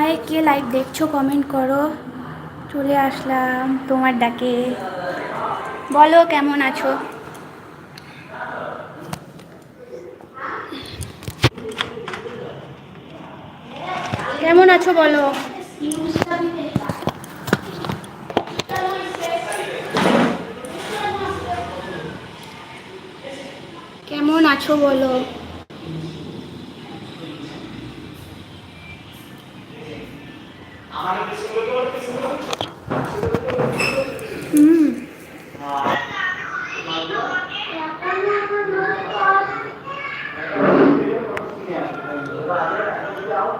High কে live দেখছ? Comment করো। চলে আসলাম তোমার ডাকে। বলো, কেমন আছো? কেমন আছো বলো? কেমন আছো বলো?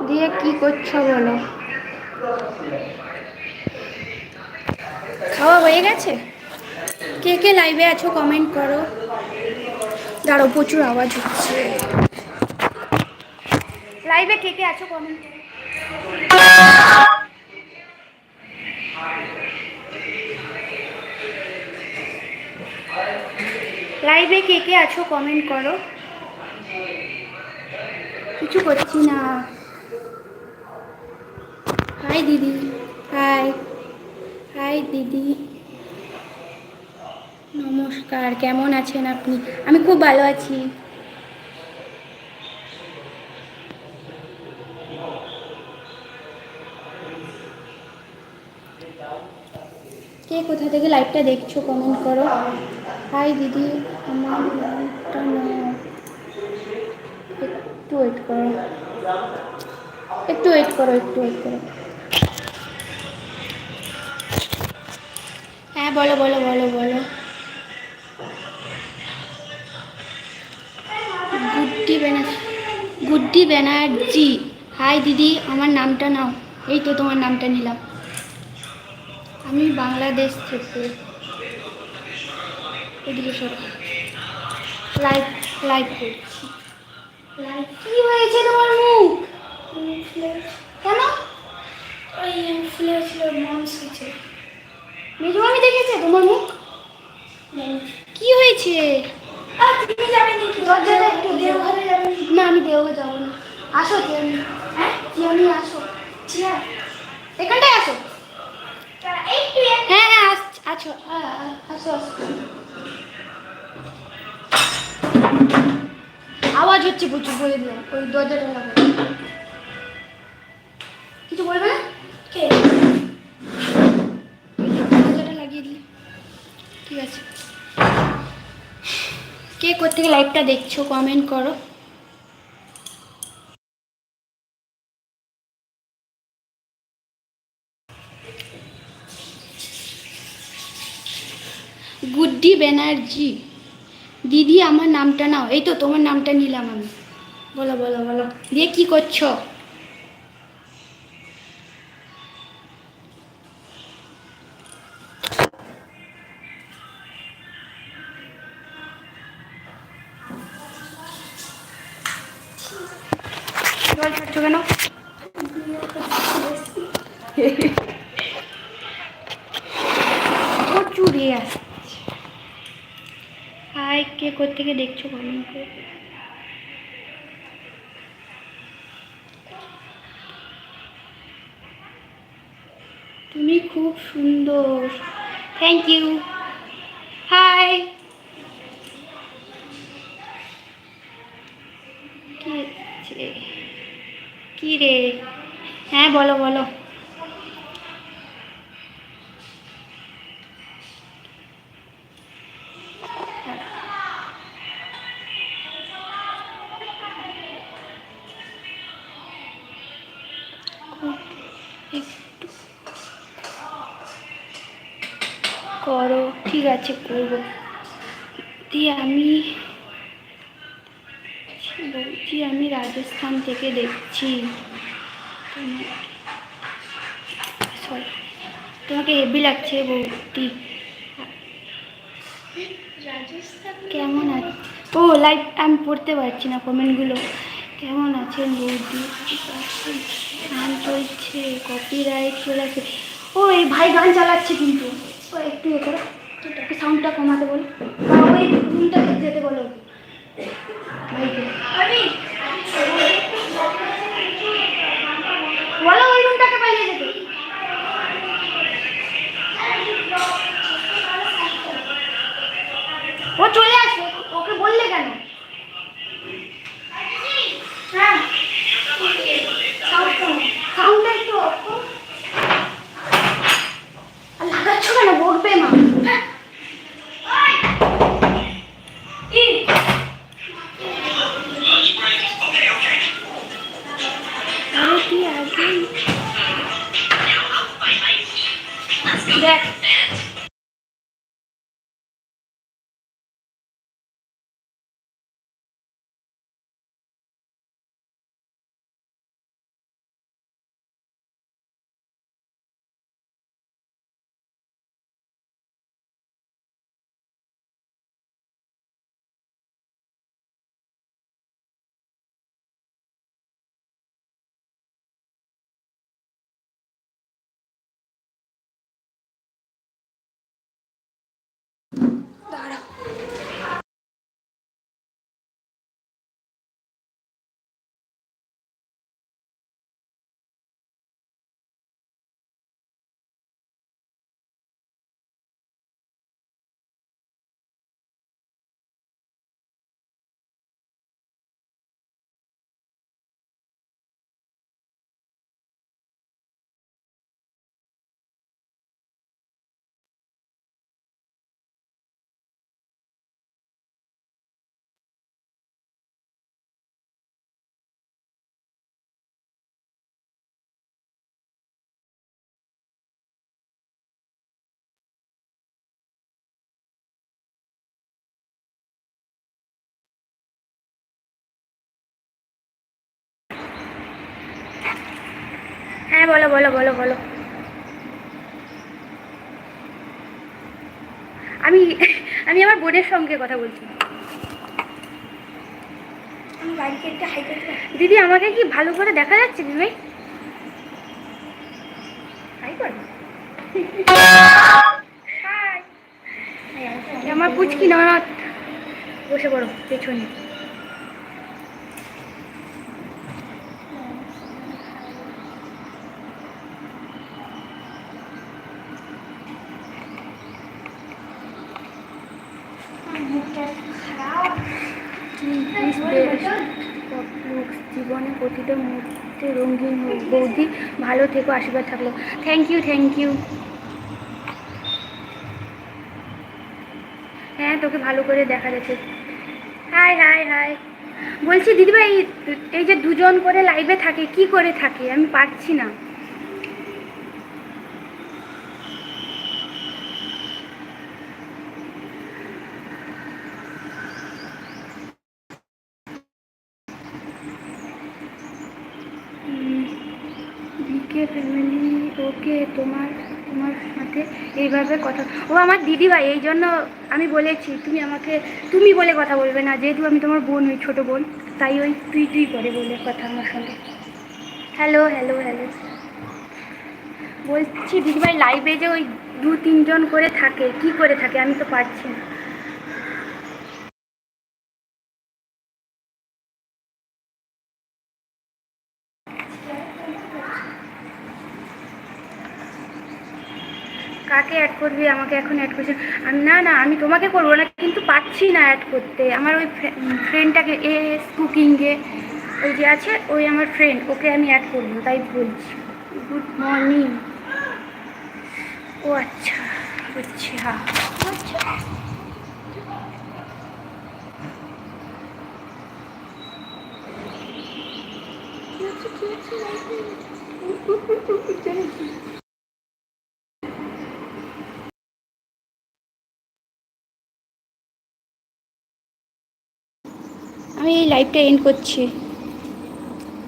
দিয়ে কি করছ বলো? খাওয়া হয়ে গেছে? কে কে লাইভে আছো কমেন্ট করো। দাঁড়ো প্রচুর আওয়াজ হচ্ছে। লাইভে কে কে আছো কমেন্ট করো? লাইভে কে কে আছো কমেন্ট করো। কিছু করছি না। হাই দিদি। হাই হাই দিদি। নমস্কার, কেমন আছেন আপনি? আমি খুব ভালো আছি। কোথা থেকে লাইভটা দেখছ? কমেন্ট করো। হাই দিদি। আমার লাইভটা নাও একটু ওয়েট করো। একটু ওয়েট করো, একটু ওয়েট করো। হ্যাঁ বলো বলো বলো বলো। গুড্ডি ব্যানার্জি গুড্ডি ব্যানার্জি হাই দিদি। আমার নামটা নাও। এই তো তোমার নামটা নিলাম। আমি বাংলাদেশ থেকে। এদিকে লাইভ লাইভ করছি লাইভ কি হয়েছে তোমার মুখ? কেন? ওই মাংস হয়েছে। আমি দেখেছে তোমার মুখ? কি হয়েছে? তুমি যাবে নাকি? দরজাটা একটু দেওঘরে যাবে না আমি যাব না। আসো তুমি। হ্যাঁ? তুমি আসো। এখানটায় আসো। হ্যাঁ হ্যাঁ আছো। আসো আওয়াজ হচ্ছে প্রচুর, বলে দিলাম। ওই দরজাটা লাগাও। কিছু বলবে কে? দরজাটা লাগিয়ে দিলে। ঠিক আছে। কে কোথেকে লাইভটা দেখছ? কমেন্ট করো গুড্ডি ব্যানার্জি দিদি, আমার নামটা নাও। এই তো, তোমার নামটা নিলাম আমি। বলো বলো বলো। দিয়ে কি করছ? জল ভাই, কে কোথেকে দেখছ কমেন্ট করে তুমি খুব সুন্দর। থ্যাংক ইউ হাই কি রে? হ্যাঁ বলো বলো। ঠিক আছে, করব। দিয়ে আমি বলছি আমি রাজস্থান থেকে দেখছি। তোমাকে হেভি লাগছে রাজস্থান কেমন আছে? ও লাইভ আমি পড়তে পারছি না কমেন্টগুলো। কেমন আছেন বৌদি? গান চলছে কপিরাইট চলে আসে ও, এই ভাই গান চালাচ্ছে কিন্তু। ও, একটু এ করো। একটু সাউন্ডটা কমাতে বল। ওই রুমটা যেতে বলো বলো ওই রুমটাকে বাইরে যেতে। ও চলে আসবে। দেখ বলো বলো বলো। আমি আমি আমার বোনের সঙ্গে কথা বলছি। দিদি আমাকে কি ভালো করে দেখা যাচ্ছে দিদি? আমার পুচকি ননদ। বসে পড়ো পেছনে। প্রতিটা মুহূর্তে রঙিন হোক, বৌদি, ভালো থেকো, আশীর্বাদ থাকল। থ্যাংক ইউ থ্যাংক ইউ হ্যাঁ তোকে ভালো করে দেখা যাচ্ছে। হাই হাই হাই বলছি, দিদিভাই, এই- যে দুজন করে লাইভে থাকে, কি করে থাকে? আমি পারছি না। ফ্যামিলি ওকে তোমার তোমার সাথে এইভাবে কথা। ও আমার দিদি ভাই এই জন্য আমি বলেছি, তুমি আমাকে, তুমি বলে কথা বলবে না। যেহেতু আমি তোমার বোন, ওই ছোটো বোন, তাই ওই তুই তুই করে বলে কথা আমার সঙ্গে। হ্যালো হ্যালো হ্যালো বলছি, দিদিভাই লাইভে যে ওই দু তিনজন করে থাকে, কি করে থাকে আমি তো পারছি না। কাকে অ্যাড করবি, আমাকে এখন অ্যাড করছে? না না, আমি তোমাকে করব না, কিন্তু পাচ্ছি না অ্যাড করতে। আমার ওই ফ্রেন্ডটাকে এস কুকিংয়ে ওই যে আছে, ওই আমার ফ্রেন্ড ওকে আমি অ্যাড করব, তাই বলছি। গুড মর্নিং ও আচ্ছা আচ্ছা এন্ড করছি।